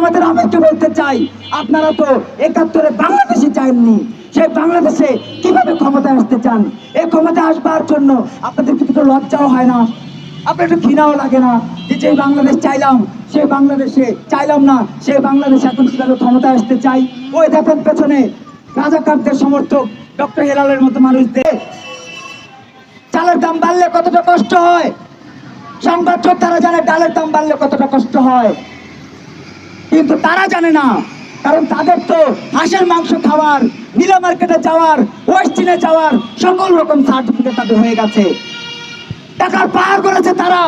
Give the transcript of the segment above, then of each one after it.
আমাদের আমেরকে বলতে চাই। আপনারা তো একাত্তরে বাংলাদেশে চাননি সেই বাংলাদেশে কীভাবে ক্ষমতায় আসতে চান? এই ক্ষমতায় আসবার জন্য আপনাদের কিন্তু লজ্জাও হয় না। আপনার একটু ঘৃণাও লাগে না যে যে বাংলাদেশ চাইলাম সে বাংলাদেশে চাইলাম না, সেই বাংলাদেশে এখন কীভাবে ক্ষমতায় আসতে চাই? ওই দেখেন পেছনে রাজাকারদের সমর্থক ডক্টর হেলালের মতো মানুষদের। চালের দাম বাড়লে কতটা কষ্ট হয়? সংবাদ তারা জানে ডালের দাম বাড়লে কতটা কষ্ট হয়? কিন্তু তারা জানে না। কারণ তাদের তো হাঁসের মাংস খাওয়ার, নীলা মার্কেটে যাওয়ার ওয়েস্টিনে যাওয়ার সকল রকম সার্টিফিকেট তাদের হয়ে গেছে। টাকার পাহাড় করেছে তারা।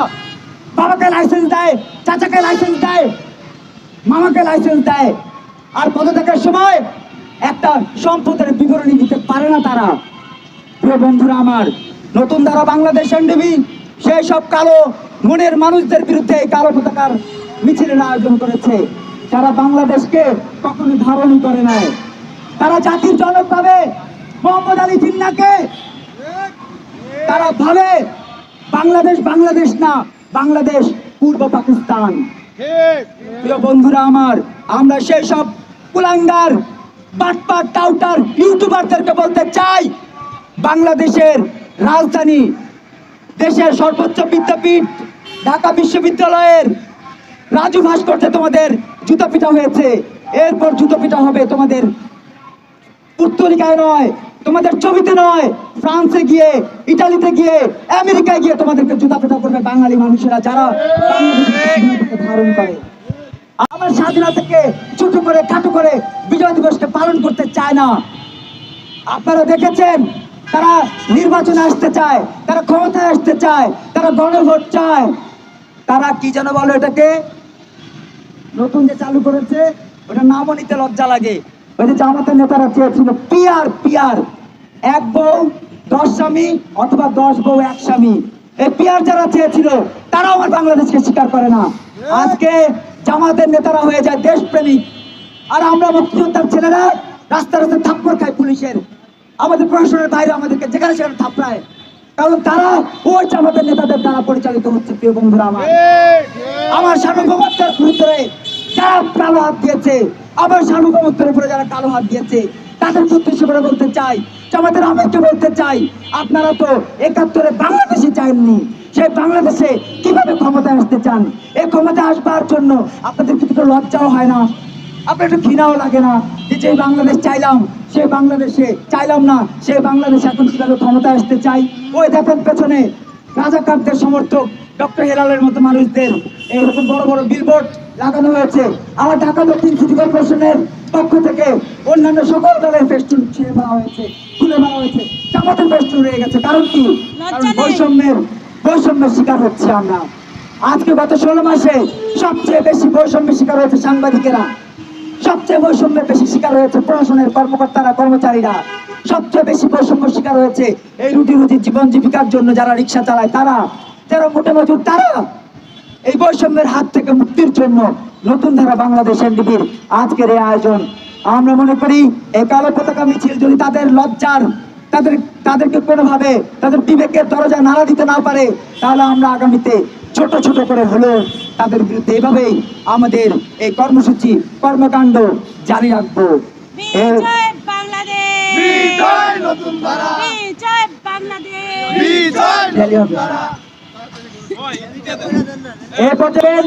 বাবাকে লাইসেন্স দেয়, চাচাকে লাইসেন্স দেয়, মামাকে লাইসেন্স দেয়। আর পদত্যাগের সময় একটা সম্পদের বিবরণী দিতে পারে না তারা। প্রিয় বন্ধুরা আমার, নতুন ধারা বাংলাদেশ এনডিবি সেই সব কালো মনের মানুষদের বিরুদ্ধে এই কালো পতাকার মিছিলের আয়োজন করেছে। যারা বাংলাদেশকে কখনো ধারণ করে নাই, তারা জাতির জনক ভাবে মোহাম্মদ আলী জিন্নাকে তারা ভাবে বাংলাদেশ বাংলাদেশ না, বাংলাদেশ পূর্ব পাকিস্তান। প্রিয় বন্ধুরা আমার, আমরা সেই সব কুলাঙ্গার বাটপার টাউটার, ইউটিউবারদেরকে বলতে চাই, বাংলাদেশের রাজধানী, দেশের সর্বোচ্চ বিদ্যাপীঠ, ঢাকা বিশ্ববিদ্যালয়ের রাজু ভাস্কর্যে তোমাদের জুতো পিঠা হয়েছে। এরপর জুতো পিঠা হবে তোমাদের পুত্তলিকায় নয়, তোমাদের ছবিতে নয়, ফ্রান্সে গিয়ে, ইটালিতে গিয়ে, আমেরিকায় গিয়ে তোমাদেরকে জুতা পেটা করবে বাঙালি মানুষেরা যারা ধারণ করে। আমার স্বাধীনতাকে ছোট করে, খাটো করে বিজয় দিবসকে পালন করতে চায় না। আপনারা দেখেছেন, তারা নির্বাচনে আসতে চায়, তারা ক্ষমতায় আসতে চায়, তারা গণভোট চায়। তারা কি যেন বলো এটাকে নতুন যে চালু করেছে ওটা নামও নিতে লজ্জা লাগে। ওই যে জামাতের নেতারা চেয়েছিল, পিয়ার পিয়ার, এক বউ, দশ স্বামী অথবা দশ বউ, এক স্বামী। এই পিয়ার যারা চেয়েছিল, তারাও আমার বাংলাদেশকে স্বীকার করে না। আজকে জামাতের নেতারা হয়ে যায় দেশপ্রেমিক। আর আমরা মুক্তিযোদ্ধার ছেলেরা রাস্তা রাস্তায় থাপ্পড় খায় পুলিশের। আমাদের প্রশাসনের বাইরে আমাদেরকে যেখানে সেখানে থাপড়ায় কারণ তারা ওই জামাতের নেতাদের দ্বারা পরিচালিত হচ্ছে প্রিয় বন্ধুরা আমার। আমার সার্বভৌমত্বের ভিতরে যারা কালো হাত দিয়েছে আমার সার্বভৌমত্বের উপরে যারা কালো হাত দিয়েছে তাদের উদ্দেশ্য করে বলতে চাই আমাদের আমেরকে বলতে চাই আপনারা তো একাত্তরে বাংলাদেশে চাননি সেই বাংলাদেশে কীভাবে ক্ষমতায় আসতে চান? এই ক্ষমতায় আসবার জন্য আপনাদের কিন্তু লজ্জাও হয় না আপনার একটু ঘৃণাও লাগে না। যে যে বাংলাদেশ চাইলাম সেই বাংলাদেশে চাইলাম না সে বাংলাদেশ এখন কীভাবে ক্ষমতায় আসতে চাই। ওই দেখেন পেছনে রাজাকারদের সমর্থক ডক্টর হেলালের মতো মানুষদের। এইরকম বড় বড় বিলবোর্ড লাগানো হয়েছে। আমার ঢাকা দক্ষিণ সিটি কর্পোরেশনের পক্ষ থেকে অন্যান্য সকল দলের ফেস্টুন ছিঁড়ে ফেলা হয়েছে খুলে ফেলা হয়েছে। জামাতের ফেস্টুন রয়ে গেছে। কারণ কি? বৈষম্যের বৈষম্যের শিকার হচ্ছে আমরা। আজকে গত ষোলো মাসে সবচেয়ে বেশি বৈষম্যের শিকার হয়েছে সাংবাদিকেরা। সবচেয়ে বৈষম্যের বেশি শিকার হয়েছে প্রশাসনের কর্মকর্তারা, কর্মচারীরা। সবচেয়ে বেশি বৈষম্য শিকার হয়েছে এই রুটি রুটি জীবন জীবিকার জন্য যারা রিক্সা চালায়, তারা। যারা মোটে মজুর, তারা। এই বৈষম্যের হাত থেকে মুক্তির জন্য নতুন ধারা বাংলাদেশ এনডিবির আজকের এই আয়োজন। আমরা মনে করি, এই কালো পতাকা মিছিল যদি তাদের লজ্জার, তাদের, তাদেরকে কোনোভাবে, তাদের বিবেকের দরজা নাড়া দিতে না পারে, তাহলে আমরা আগামীতে ছোট ছোট করে হলেও তাদের বিরুদ্ধে এভাবেই আমাদের এই কর্মসূচি কর্মকাণ্ড জারি রাখব। এ- পর্যায়ে